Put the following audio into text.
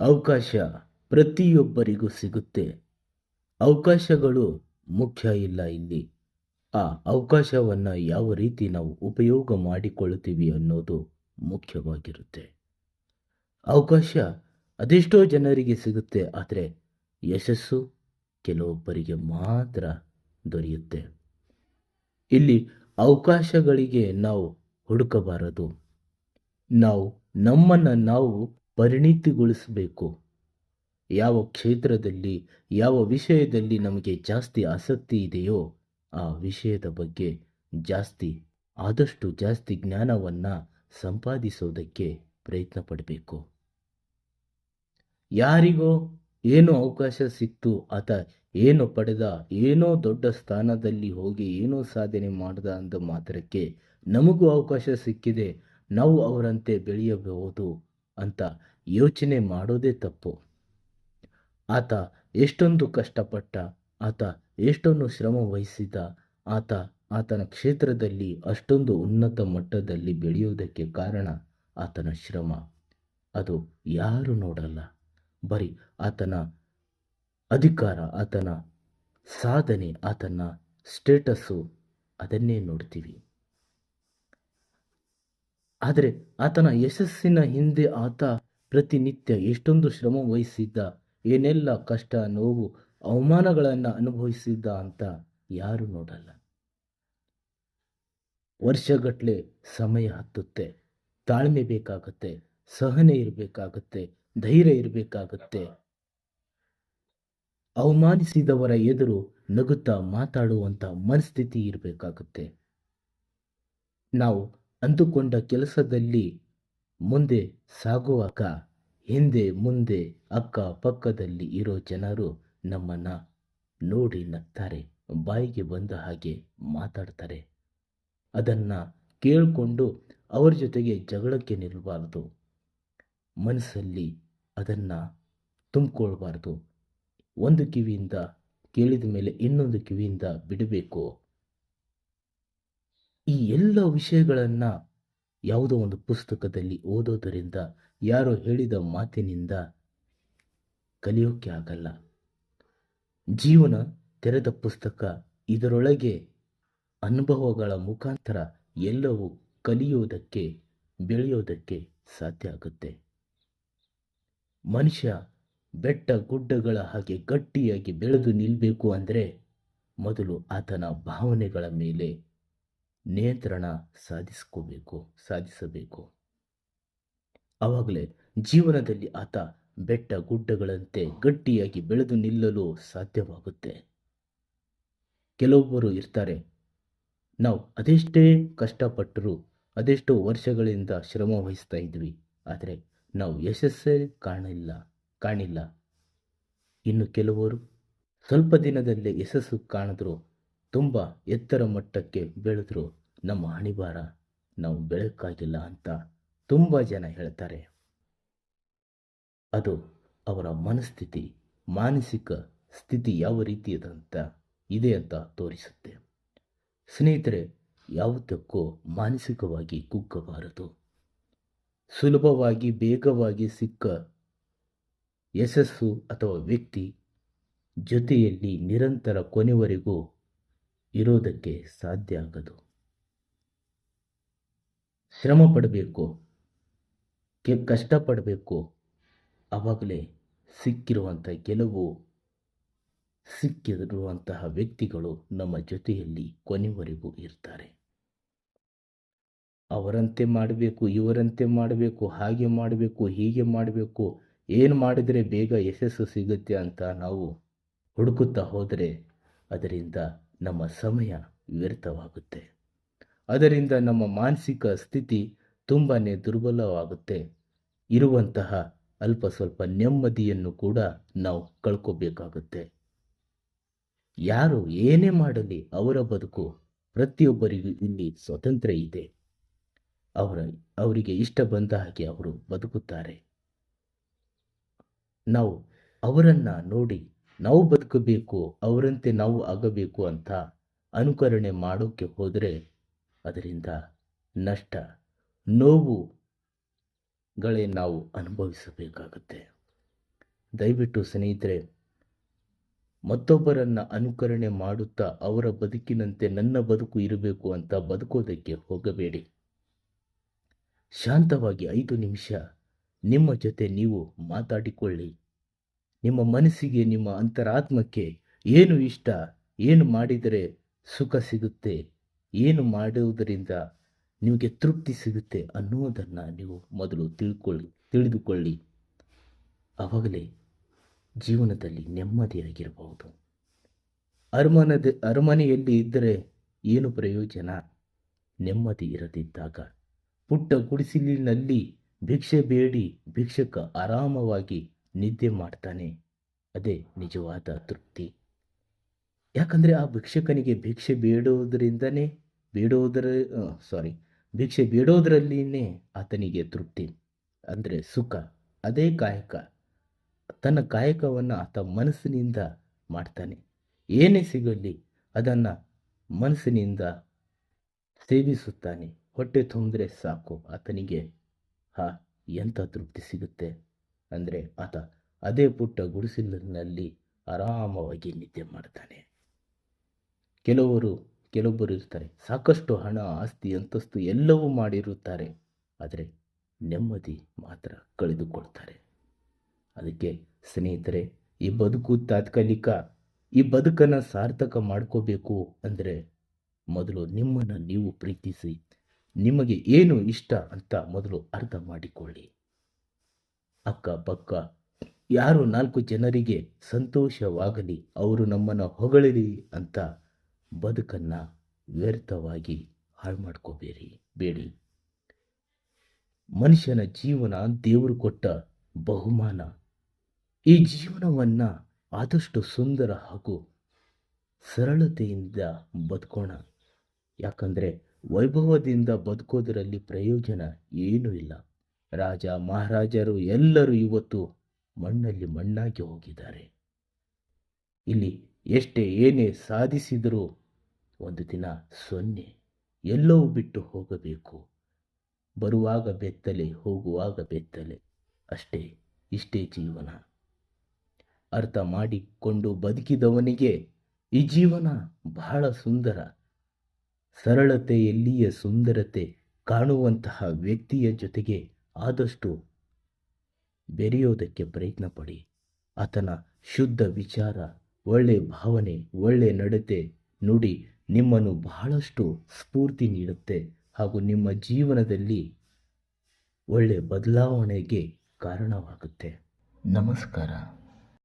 ಅವಕಾಶ ಪ್ರತಿಯೊಬ್ಬರಿಗೂ ಸಿಗುತ್ತೆ. ಅವಕಾಶಗಳು ಮುಖ್ಯ ಇಲ್ಲ ಇಲ್ಲಿ. ಆ ಅವಕಾಶವನ್ನು ಯಾವ ರೀತಿ ನಾವು ಉಪಯೋಗ ಮಾಡಿಕೊಳ್ಳುತ್ತೀವಿ ಅನ್ನೋದು ಮುಖ್ಯವಾಗಿರುತ್ತೆ. ಅವಕಾಶ ಅದೆಷ್ಟೋ ಜನರಿಗೆ ಸಿಗುತ್ತೆ, ಆದರೆ ಯಶಸ್ಸು ಕೆಲವೊಬ್ಬರಿಗೆ ಮಾತ್ರ ದೊರೆಯುತ್ತೆ. ಇಲ್ಲಿ ಅವಕಾಶಗಳಿಗೆ ನಾವು ಹುಡುಕಬಾರದು. ನಾವು ನಮ್ಮನ್ನು ನಾವು ಪರಿಣಿತಿಗೊಳಿಸಬೇಕು. ಯಾವ ಕ್ಷೇತ್ರದಲ್ಲಿ, ಯಾವ ವಿಷಯದಲ್ಲಿ ನಮಗೆ ಜಾಸ್ತಿ ಆಸಕ್ತಿ ಇದೆಯೋ ಆ ವಿಷಯದ ಬಗ್ಗೆ ಜಾಸ್ತಿ, ಆದಷ್ಟು ಜಾಸ್ತಿ ಜ್ಞಾನವನ್ನು ಸಂಪಾದಿಸೋದಕ್ಕೆ ಪ್ರಯತ್ನ ಪಡಬೇಕು. ಯಾರಿಗೋ ಏನೋ ಅವಕಾಶ ಸಿಕ್ತು, ಆತ ಏನು ಪಡೆದ, ಏನೋ ದೊಡ್ಡ ಸ್ಥಾನದಲ್ಲಿ ಹೋಗಿ ಏನೋ ಸಾಧನೆ ಮಾಡಿದ ಅಂದ ಮಾತ್ರಕ್ಕೆ ನಮಗೂ ಅವಕಾಶ ಸಿಕ್ಕಿದೆ, ನಾವು ಅವರಂತೆ ಬೆಳೆಯಬಹುದು ಅಂತ ಯೋಚನೆ ಮಾಡೋದೇ ತಪ್ಪು. ಆತ ಎಷ್ಟೊಂದು ಕಷ್ಟಪಟ್ಟ, ಆತ ಎಷ್ಟೊಂದು ಶ್ರಮ ವಹಿಸಿದ, ಆತ, ಆತನ ಕ್ಷೇತ್ರದಲ್ಲಿ ಅಷ್ಟೊಂದು ಉನ್ನತ ಮಟ್ಟದಲ್ಲಿ ಬೆಳೆಯುವುದಕ್ಕೆ ಕಾರಣ ಆತನ ಶ್ರಮ. ಅದು ಯಾರು ನೋಡಲ್ಲ. ಬರೀ ಆತನ ಅಧಿಕಾರ, ಆತನ ಸಾಧನೆ, ಆತನ ಸ್ಟೇಟಸ್ಸು ಅದನ್ನೇ ನೋಡ್ತೀವಿ. ಆದರೆ ಆತನ ಯಶಸ್ಸಿನ ಹಿಂದೆ ಆತ ಪ್ರತಿನಿತ್ಯ ಎಷ್ಟೊಂದು ಶ್ರಮ ವಹಿಸಿದ್ದ, ಏನೆಲ್ಲ ಕಷ್ಟ, ನೋವು, ಅವಮಾನಗಳನ್ನು ಅನುಭವಿಸಿದ್ದ ಅಂತ ಯಾರು ನೋಡಲ್ಲ. ವರ್ಷಗಟ್ಟಲೆ ಸಮಯ ಹತ್ತುತ್ತೆ. ತಾಳ್ಮೆ ಬೇಕಾಗುತ್ತೆ, ಸಹನೆ ಇರಬೇಕಾಗುತ್ತೆ, ಧೈರ್ಯ ಇರಬೇಕಾಗುತ್ತೆ. ಅವಮಾನಿಸಿದವರ ಎದುರು ನಗುತ್ತಾ ಮಾತಾಡುವಂಥ ಮನಸ್ಥಿತಿ ಇರಬೇಕಾಗುತ್ತೆ. ನಾವು ಅಂದುಕೊಂಡ ಕೆಲಸದಲ್ಲಿ ಮುಂದೆ ಸಾಗುವಾಗ ಹಿಂದೆ ಮುಂದೆ ಅಕ್ಕ ಪಕ್ಕದಲ್ಲಿ ಇರೋ ಜನರು ನಮ್ಮನ್ನು ನೋಡಿ ನಗ್ತಾರೆ, ಬಾಯಿಗೆ ಬಂದ ಹಾಗೆ ಮಾತಾಡ್ತಾರೆ. ಅದನ್ನು ಕೇಳಿಕೊಂಡು ಅವರ ಜೊತೆಗೆ ಜಗಳಕ್ಕೆ ನಿಲ್ಲಬಾರ್ದು ಮನಸ್ಸಲ್ಲಿ ಅದನ್ನು ತುಂಬಿಕೊಳ್ಬಾರ್ದು. ಒಂದು ಕಿವಿಯಿಂದ ಕೇಳಿದ ಮೇಲೆ ಇನ್ನೊಂದು ಕಿವಿಯಿಂದ ಬಿಡಬೇಕು. ಈ ಎಲ್ಲ ವಿಷಯಗಳನ್ನು ಯಾವುದೋ ಒಂದು ಪುಸ್ತಕದಲ್ಲಿ ಓದೋದರಿಂದ, ಯಾರೋ ಹೇಳಿದ ಮಾತಿನಿಂದ ಕಲಿಯೋಕೆ ಆಗಲ್ಲ. ಜೀವನ ತೆರೆದ ಪುಸ್ತಕ, ಇದರೊಳಗೆ ಅನುಭವಗಳ ಮುಖಾಂತರ ಎಲ್ಲವೂ ಕಲಿಯೋದಕ್ಕೆ, ಬೆಳೆಯೋದಕ್ಕೆ ಸಾಧ್ಯ ಆಗುತ್ತೆ. ಮನುಷ್ಯ ಬೆಟ್ಟ ಗುಡ್ಡಗಳ ಹಾಗೆ ಗಟ್ಟಿಯಾಗಿ ಬೆಳೆದು ನಿಲ್ಲಬೇಕು ಅಂದರೆ ಮೊದಲು ಆತನ ಭಾವನೆಗಳ ಮೇಲೆ ನಿಯಂತ್ರಣ ಸಾಧಿಸ್ಕೋಬೇಕು, ಸಾಧಿಸಬೇಕು. ಆವಾಗಲೇ ಜೀವನದಲ್ಲಿ ಆತ ಬೆಟ್ಟ ಗುಡ್ಡಗಳಂತೆ ಗಟ್ಟಿಯಾಗಿ ಬೆಳೆದು ನಿಲ್ಲಲು ಸಾಧ್ಯವಾಗುತ್ತೆ. ಕೆಲವೊಬ್ಬರು ಇರ್ತಾರೆ, ನಾವು ಅದೆಷ್ಟೇ ಕಷ್ಟಪಟ್ಟರೂ, ಅದೆಷ್ಟೋ ವರ್ಷಗಳಿಂದ ಶ್ರಮ ವಹಿಸ್ತಾ ಇದ್ವಿ, ಆದರೆ ನಾವು ಯಶಸ್ಸೇ ಕಾಣಿಲ್ಲ ಕಾಣಿಲ್ಲ. ಇನ್ನು ಕೆಲವರು ಸ್ವಲ್ಪ ದಿನದಲ್ಲೇ ಯಶಸ್ಸು ಕಾಣಿದ್ರು ತುಂಬ ಎತ್ತರ ಮಟ್ಟಕ್ಕೆ ಬೆಳೆದ್ರು ನಮ್ಮ ಹಣಿಬಾರ ನಾವು ಬೆಳಕಾಗಿಲ್ಲ ಅಂತ ತುಂಬ ಜನ ಹೇಳ್ತಾರೆ. ಅದು ಅವರ ಮನಸ್ಥಿತಿ, ಮಾನಸಿಕ ಸ್ಥಿತಿ ಯಾವ ರೀತಿಯದಂತ ಇದೆ ಅಂತ ತೋರಿಸುತ್ತೆ. ಸ್ನೇಹಿತರೆ, ಯಾವುದಕ್ಕೂ ಮಾನಸಿಕವಾಗಿ ಕುಗ್ಗಬಾರದು. ಸುಲಭವಾಗಿ ಬೇಗವಾಗಿ ಸಿಕ್ಕ ಯಶಸ್ಸು ಅಥವಾ ವ್ಯಕ್ತಿ ಜೊತೆಯಲ್ಲಿ ನಿರಂತರ ಕೊನೆವರೆಗೂ ಇರೋದಕ್ಕೆ ಸಾಧ್ಯ ಆಗದು. ಶ್ರಮ ಪಡಬೇಕು ಕಷ್ಟಪಡಬೇಕು ಆವಾಗಲೇ ಸಿಕ್ಕಿರುವಂಥ ಗೆಲುವು ಸಿಕ್ಕಿರುವಂತಹ ವ್ಯಕ್ತಿಗಳು ನಮ್ಮ ಜೊತೆಯಲ್ಲಿ ಕೊನೆವರೆಗೂ ಇರ್ತಾರೆ. ಅವರಂತೆ ಮಾಡಬೇಕು, ಇವರಂತೆ ಮಾಡಬೇಕು, ಹಾಗೆ ಮಾಡಬೇಕು, ಹೀಗೆ ಮಾಡಬೇಕು, ಏನು ಮಾಡಿದರೆ ಬೇಗ ಯಶಸ್ಸು ಸಿಗುತ್ತೆ ಅಂತ ನಾವು ಹುಡುಕುತ್ತಾ ಹೋದರೆ ಅದರಿಂದ ನಮ್ಮ ಸಮಯ ವ್ಯರ್ಥವಾಗುತ್ತೆ. ಅದರಿಂದ ನಮ್ಮ ಮಾನಸಿಕ ಸ್ಥಿತಿ ತುಂಬಾ ದುರ್ಬಲವಾಗುತ್ತೆ. ಇರುವಂತಹ ಅಲ್ಪ ಸ್ವಲ್ಪ ನೆಮ್ಮದಿಯನ್ನು ಕೂಡ ನಾವು ಕಳ್ಕೋಬೇಕಾಗುತ್ತೆ. ಯಾರು ಏನೇ ಮಾಡಲಿ ಅವರ ಬದುಕು ಪ್ರತಿಯೊಬ್ಬರಿಗೂ ಇಲ್ಲಿ ಸ್ವತಂತ್ರ ಇದೆ. ಅವರ, ಅವರಿಗೆ ಇಷ್ಟ ಬಂದ ಹಾಗೆ ಅವರು ಬದುಕುತ್ತಾರೆ. ನಾವು ಅವರನ್ನು ನೋಡಿ ನಾವು ಬದುಕಬೇಕು, ಅವರಂತೆ ನಾವು ಆಗಬೇಕು ಅಂತ ಅನುಕರಣೆ ಮಾಡೋಕ್ಕೆ ಹೋದರೆ ಅದರಿಂದ ನಷ್ಟ. ನೋವುಗಳೇ ನಾವು ಅನುಭವಿಸಬೇಕಾಗುತ್ತೆ. ದಯವಿಟ್ಟು ಸ್ನೇಹಿತರೆ, ಮತ್ತೊಬ್ಬರನ್ನು ಅನುಕರಣೆ ಮಾಡುತ್ತಾ ಅವರ ಬದುಕಿನಂತೆ ನನ್ನ ಬದುಕು ಇರಬೇಕು ಅಂತ ಬದುಕೋದಕ್ಕೆ ಹೋಗಬೇಡಿ. ಶಾಂತವಾಗಿ ಐದು ನಿಮಿಷ ನಿಮ್ಮ ಜೊತೆ ನೀವು ಮಾತಾಡಿಕೊಳ್ಳಿ. ನಿಮ್ಮ ಮನಸ್ಸಿಗೆ, ನಿಮ್ಮ ಅಂತರಾತ್ಮಕ್ಕೆ ಏನು ಇಷ್ಟ, ಏನು ಮಾಡಿದರೆ ಸುಖ ಸಿಗುತ್ತೆ, ಏನು ಮಾಡುವುದರಿಂದ ನಿಮಗೆ ತೃಪ್ತಿ ಸಿಗುತ್ತೆ ಅನ್ನುವುದನ್ನು ನೀವು ಮೊದಲು ತಿಳ್ಕೊಳ್ಳಿ ತಿಳಿದುಕೊಳ್ಳಿ. ಆವಾಗಲೇ ಜೀವನದಲ್ಲಿ ನೆಮ್ಮದಿಯಾಗಿರಬಹುದು. ಅರಮನದ, ಅರಮನೆಯಲ್ಲಿ ಇದ್ದರೆ ಏನು ಪ್ರಯೋಜನ? ನೆಮ್ಮದಿ ಇರದಿದ್ದಾಗ ಪುಟ್ಟ ಗುಡಿಸಿಲಿನಲ್ಲಿ ಭಿಕ್ಷೆ ಬೇಡಿ, ಭಿಕ್ಷಕ ಆರಾಮವಾಗಿ ನಿದ್ದೆ ಮಾಡ್ತಾನೆ. ಅದೇ ನಿಜವಾದ ತೃಪ್ತಿ. ಯಾಕಂದರೆ ಆ ಭಿಕ್ಷಕನಿಗೆ ಭಿಕ್ಷೆ ಬೇಡೋದರಿಂದನೇ, ಬೇಡೋದರ ಸಾರಿ ಭಿಕ್ಷೆ ಬೇಡೋದರಲ್ಲಿನೇ ಆತನಿಗೆ ತೃಪ್ತಿ. ಅಂದರೆ ಸುಖ. ಅದೇ ಕಾಯಕ. ತನ್ನ ಕಾಯಕವನ್ನು ಆತ ಮನಸ್ಸಿನಿಂದ ಮಾಡ್ತಾನೆ. ಏನೇ ಸಿಗಲಿ ಅದನ್ನು ಮನಸ್ಸಿನಿಂದ ಸೇವಿಸುತ್ತಾನೆ. ಹೊಟ್ಟೆ ತುಂಬಿದ್ರೆ ಸಾಕು. ಆತನಿಗೆ, ಹಾ ಎಂಥ ತೃಪ್ತಿ ಸಿಗುತ್ತೆ? ಅಂದರೆ ಆತ ಅದೇ ಪುಟ್ಟ ಗುಡಿಸಿಲಿನಲ್ಲಿ ಆರಾಮವಾಗಿ ನಿದ್ದೆ ಮಾಡ್ತಾನೆ. ಕೆಲವರು, ಕೆಲವೊಬ್ಬರು ಇರ್ತಾರೆ, ಸಾಕಷ್ಟು ಹಣ, ಆಸ್ತಿ, ಅಂತಸ್ತು ಎಲ್ಲವೂ ಮಾಡಿರುತ್ತಾರೆ, ಆದರೆ ನೆಮ್ಮದಿ ಮಾತ್ರ ಕಳೆದುಕೊಳ್ತಾರೆ. ಅದಕ್ಕೆ ಸ್ನೇಹಿತರೆ, ಈ ಬದುಕು ತಾತ್ಕಾಲಿಕ, ಈ ಬದುಕನ್ನು ಸಾರ್ಥಕ ಮಾಡ್ಕೋಬೇಕು ಅಂದರೆ ಮೊದಲು ನಿಮ್ಮನ್ನು ನೀವು ಪ್ರೀತಿಸಿ, ನಿಮಗೆ ಏನು ಇಷ್ಟ ಅಂತ ಮೊದಲು ಅರ್ಥ ಮಾಡಿಕೊಳ್ಳಿ. ಅಕ್ಕಪಕ್ಕ ಯಾರು ನಾಲ್ಕು ಜನರಿಗೆ ಸಂತೋಷವಾಗಲಿ, ಅವರು ನಮ್ಮನ್ನು ಹೊಗಳಿರಿ ಅಂತ ಬದುಕನ್ನು ವ್ಯರ್ಥವಾಗಿ ಹಾಳು ಮಾಡ್ಕೋಬೇಡಿ ಬೇಡಿ. ಮನುಷ್ಯನ ಜೀವನ ದೇವರು ಕೊಟ್ಟ ಬಹುಮಾನ. ಈ ಜೀವನವನ್ನು ಆದಷ್ಟು ಸುಂದರ ಹಾಗೂ ಸರಳತೆಯಿಂದ ಬದುಕೋಣ. ಯಾಕಂದರೆ ವೈಭವದಿಂದ ಬದುಕೋದರಲ್ಲಿ ಪ್ರಯೋಜನ ಏನೂ ಇಲ್ಲ. ರಾಜ ಮಹಾರಾಜರು ಎಲ್ಲರೂ ಇವತ್ತು ಮಣ್ಣಲ್ಲಿ ಮಣ್ಣಾಗಿ ಹೋಗಿದ್ದಾರೆ. ಇಲ್ಲಿ ಎಷ್ಟೇ ಏನೇ ಸಾಧಿಸಿದರೂ ಒಂದು ದಿನ ಸೊನ್ನೆ ಎಲ್ಲವೂ ಬಿಟ್ಟು ಹೋಗಬೇಕು. ಬರುವಾಗ ಬೆತ್ತಲೆ, ಹೋಗುವಾಗ ಬೆತ್ತಲೆ. ಅಷ್ಟೇ, ಇಷ್ಟೇ ಜೀವನ. ಅರ್ಥ ಮಾಡಿಕೊಂಡು ಬದುಕಿದವನಿಗೆ ಈ ಜೀವನ ಬಹಳ ಸುಂದರ. ಸರಳತೆಯಲ್ಲಿಯ ಸುಂದರತೆ ಕಾಣುವಂತಹ ವ್ಯಕ್ತಿಯ ಜೊತೆಗೆ ಆದಷ್ಟು ಬೆರೆಯೋದಕ್ಕೆ ಪ್ರಯತ್ನ ಪಡಿ ಆತನ ಶುದ್ಧ ವಿಚಾರ, ಒಳ್ಳೆ ಭಾವನೆ, ಒಳ್ಳೆ ನಡತೆ ನುಡಿ ನಿಮ್ಮನ್ನು ಬಹಳಷ್ಟು ಸ್ಫೂರ್ತಿ ನೀಡುತ್ತೆ ಹಾಗೂ ನಿಮ್ಮ ಜೀವನದಲ್ಲಿ ಒಳ್ಳೆ ಬದಲಾವಣೆಗೆ ಕಾರಣವಾಗುತ್ತೆ. ನಮಸ್ಕಾರ.